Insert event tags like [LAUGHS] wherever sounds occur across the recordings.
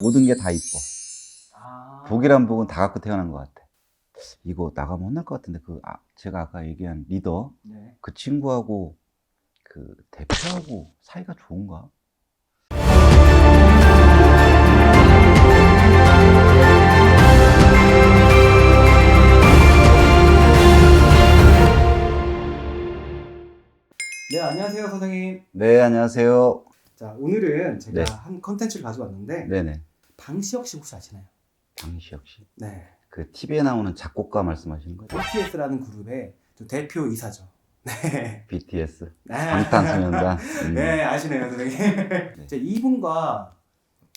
모든 게 다 이뻐. 아. 복이란 복은 다 갖고 태어난 것 같아. 이거 나가면 혼날 것 같은데 그 아, 제가 아까 얘기한 리더 네. 그 친구하고 그 대표하고 사이가 좋은가? 네, 안녕하세요, 선생님. 네 안녕하세요. 자, 오늘은 제가 네. 한 컨텐츠를 가져왔는데 네네 방시혁 씨 혹시 아시나요? 방시혁 씨. 네. 그 TV에 나오는 작곡가 말씀하시는 거죠? BTS라는 그룹의 좀 대표 이사죠. 네. BTS 네. 방탄소년단. 음. [LAUGHS] 네, 아시네요, 선생님. 이제 이분과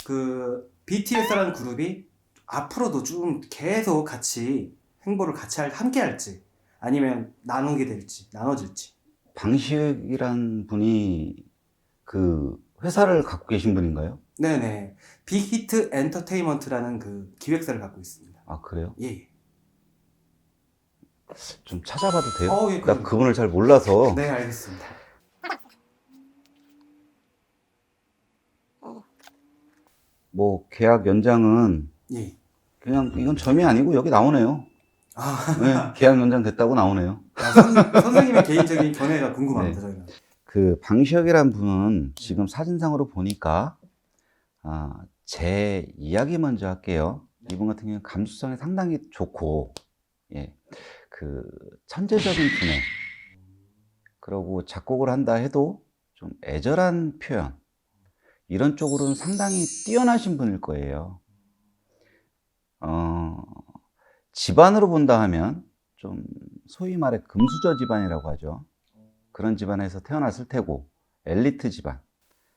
그 BTS라는 그룹이 앞으로도 좀 계속 같이 행보를 같이 할, 함께 할지 아니면 나누게 될지, 나눠질지. 방시혁이란 분이 그 회사를 갖고 계신 분인가요? 네네. 빅히트 엔터테인먼트라는 그 기획사를 갖고 있습니다. 아 그래요? 예, 예. 좀 찾아봐도 돼요? 어, 예, 나 그럼. 그분을 잘 몰라서. [LAUGHS] 네, 알겠습니다. 뭐 계약 연장은 예. 그냥 이건 점이 아니고 여기 나오네요. 아, 네, 계약 연장 됐다고 나오네요. 아, 선, 선생님의 개인적인 견해가 궁금합니다, 네. 저희는. 그 방시혁이란 분은 지금 사진상으로 보니까 아, 제 이야기 먼저 할게요. 이분 같은 경우는 감수성이 상당히 좋고 예, 그 천재적인 두뇌 그리고 작곡을 한다 해도 좀 애절한 표현 이런 쪽으로는 상당히 뛰어나신 분일 거예요. 어, 집안으로 본다 하면 좀 소위 말해 금수저 집안이라고 하죠. 그런 집안에서 태어났을 테고 엘리트 집안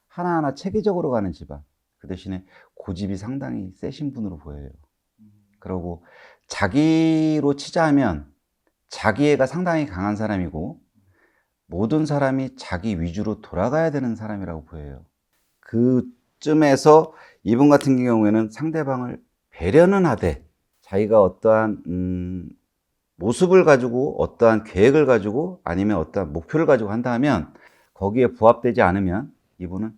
하나하나 체계적으로 가는 집안 그 대신에 고집이 상당히 세신 분으로 보여요. 그러고 자기로 치자하면 자기애가 상당히 강한 사람이고 모든 사람이 자기 위주로 돌아가야 되는 사람이라고 보여요. 그쯤에서 이분 같은 경우에는 상대방을 배려는 하되 자기가 어떠한 음, 모습을 가지고 어떠한 계획을 가지고 아니면 어떠한 목표를 가지고 한다 하면 거기에 부합되지 않으면 이분은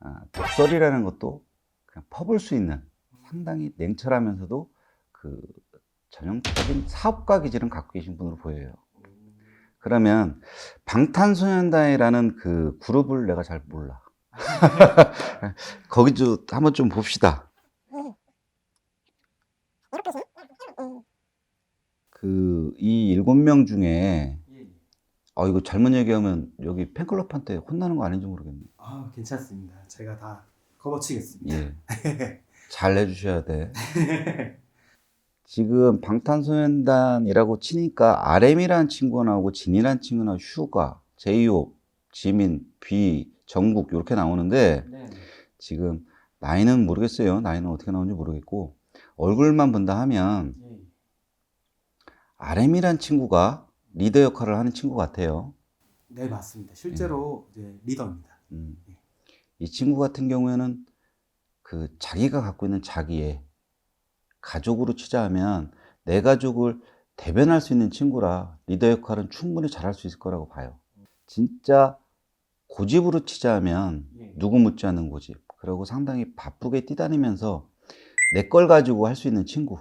아, 독설이라는 것도 그냥 퍼볼 수 있는 상당히 냉철하면서도 그 전형적인 사업가 기질은 갖고 계신 분으로 보여요. 그러면 방탄소년단이라는 그 그룹을 내가 잘 몰라. [LAUGHS] 거기 좀 한번 좀 봅시다. 그 이 일곱 명 중에 예. 아 이거 잘못 얘기하면 여기 팬클럽한테 혼나는 거 아닌지 모르겠네. 아, 괜찮습니다. 제가 다 커버치겠습니다. 예. [LAUGHS] 잘 해주셔야 돼. [LAUGHS] 지금 방탄소년단이라고 치니까 RM이라는 친구가 나오고 진이라는 친구가 나오고 슈가, 제이홉, 지민, 비, 정국 이렇게 나오는데 네. 지금 나이는 모르겠어요. 나이는 어떻게 나오는지 모르겠고 얼굴만 본다 하면 예. RM이라는 친구가 리더 역할을 하는 친구 같아요. 네, 맞습니다. 실제로 이제 리더입니다. 음. 이 친구 같은 경우에는 그 자기가 갖고 있는 자기의 가족으로 치자하면 내 가족을 대변할 수 있는 친구라 리더 역할은 충분히 잘할 수 있을 거라고 봐요. 진짜 고집으로 치자하면 예. 누구 묻지 않는 고집. 그리고 상당히 바쁘게 뛰다니면서 내 걸 가지고 할 수 있는 친구.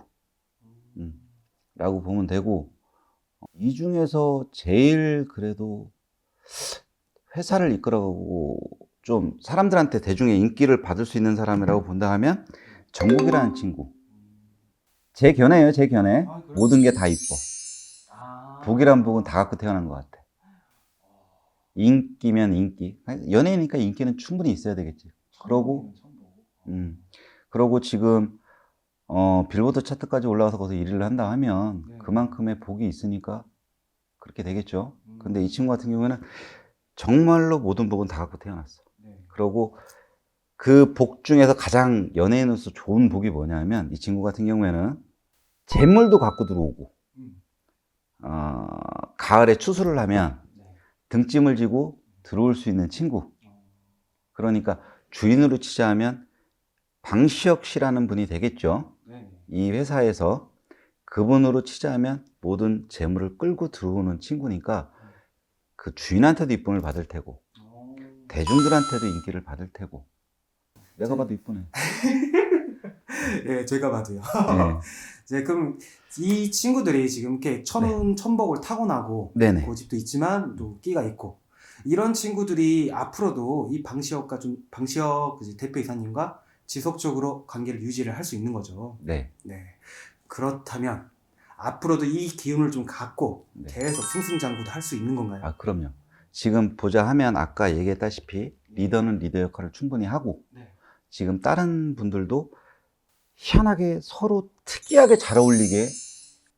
음, 라고 보면 되고 이 중에서 제일 그래도 회사를 이끌어가고 좀 사람들한테 대중의 인기를 받을 수 있는 사람이라고 본다 하면 정국이라는 친구. 제 견해예요 제 견해. 아? 모든 게 다 이뻐. 아. 복이란 복은 다 갖고 태어난 것 같아. 인기면 인기. 연예인이니까 인기는 충분히 있어야 되겠지. 그러고. 음. 그러고 지금 어 빌보드 차트까지 올라와서 거기서 1위를 한다 하면 네. 그만큼의 복이 있으니까 그렇게 되겠죠 음. 근데 이 친구 같은 경우에는 정말로 모든 복은 다 갖고 태어났어 네. 그러고 그 복 중에서 가장 연예인으로서 좋은 복이 뭐냐면 이 친구 같은 경우에는 재물도 갖고 들어오고 음. 어, 가을에 추수를 하면 네. 등짐을 지고 들어올 수 있는 친구 그러니까 주인으로 치자하면 방시혁 씨라는 분이 되겠죠 네. 이 회사에서 그분으로 치자하면 모든 재물을 끌고 들어오는 친구니까 그 주인한테도 이쁨을 받을 테고 어. 대중들한테도 인기를 받을 테고 내가 봐도 이쁘네 [LAUGHS] 예, 제가 봐도요. 네. [LAUGHS] 이제 그럼 이 친구들이 지금 이렇게 천운 천복을 타고나고 네네. 고집도 있지만 또 끼가 있고 이런 친구들이 앞으로도 이 방시혁과 좀 방시혁 대표 이사님과 지속적으로 관계를 유지를 할 수 있는 거죠. 네. 네. 그렇다면 앞으로도 이 기운을 좀 갖고 네. 계속 승승장구도 할 수 있는 건가요? 아, 그럼요. 지금 보자 하면 아까 얘기했다시피 리더는 리더 역할을 충분히 하고 네. 지금 다른 분들도 희한하게 서로 특이하게 잘 어울리게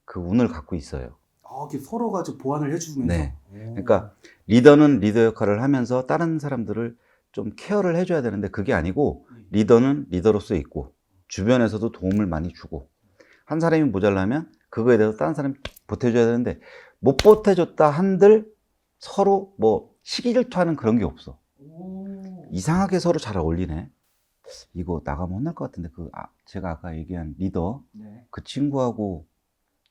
그 운을 갖고 있어요. 아, 이렇게 서로가 좀 보완을 해주면서. 네. 오. 그러니까 리더는 리더 역할을 하면서 다른 사람들을 좀 케어를 해줘야 되는데 그게 아니고 리더는 리더로서 있고 주변에서도 도움을 많이 주고 한 사람이 모자라면 그거에 대해서 다른 사람이 보태줘야 되는데 못 보태줬다 한들 서로 뭐 시기 질투하는 그런 게 없어. 오. 이상하게 서로 잘 어울리네. 이거 나가면 혼날 것 같은데 그 아, 제가 아까 얘기한 리더 네. 그 친구하고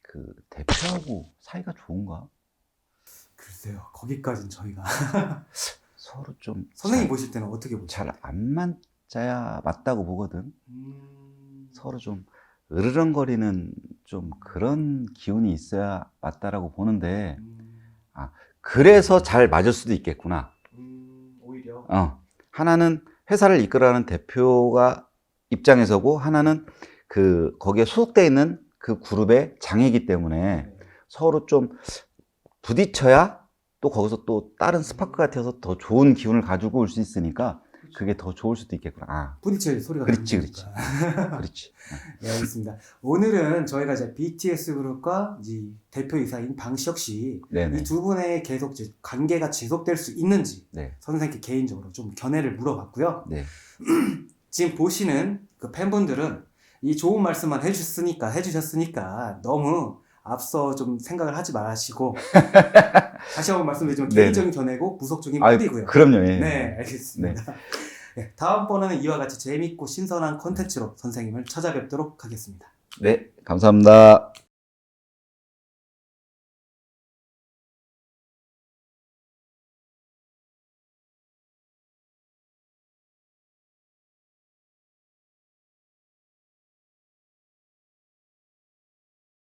그 대표하고 사이가 좋은가? 글쎄요. 거기까지는 저희가 서로 좀 선생님 보실 때는 어떻게 보세요? 잘안 맞 자야 맞다고 보거든. 음... 서로 좀 으르렁거리는 좀 그런 기운이 있어야 맞다라고 보는데 음... 그래서 잘 맞을 수도 있겠구나. 음... 오히려 어. 하나는 회사를 이끌어가는 대표가 입장에서고 하나는 그 거기에 소속돼 있는 그 그룹의 장이기 때문에 네. 서로 좀 부딪혀야 또 거기서 또 다른 스파크가 튀어서 더 좋은 기운을 가지고 올 수 있으니까 그게 더 좋을 수도 있겠구나. 아, 부딪혀야 소리가 그렇지, 그렇지. [LAUGHS] 그렇지. 네, 알겠습니다. 오늘은 저희가 이제 BTS 그룹과 이제 대표이사인 방시혁 씨. 이 두 분의 계속 이제 관계가 지속될 수 있는지 네. 선생님께 개인적으로 좀 견해를 물어봤고요. 네. [CLEARS THROAT] 지금 보시는 그 팬분들은 이 좋은 말씀만 해주셨으니까, 해주셨으니까 너무 앞서 좀 생각을 하지 마시고 [LAUGHS] 다시 한번 말씀드리지만 네네. 개인적인 견해고 무속적인 아, 뿌리고요. 그럼요. 예. 네, 알겠습니다. 네, [LAUGHS] 다음번에는 이와 같이 재밌고 신선한 컨텐츠로 선생님을 찾아뵙도록 하겠습니다. 네, 감사합니다.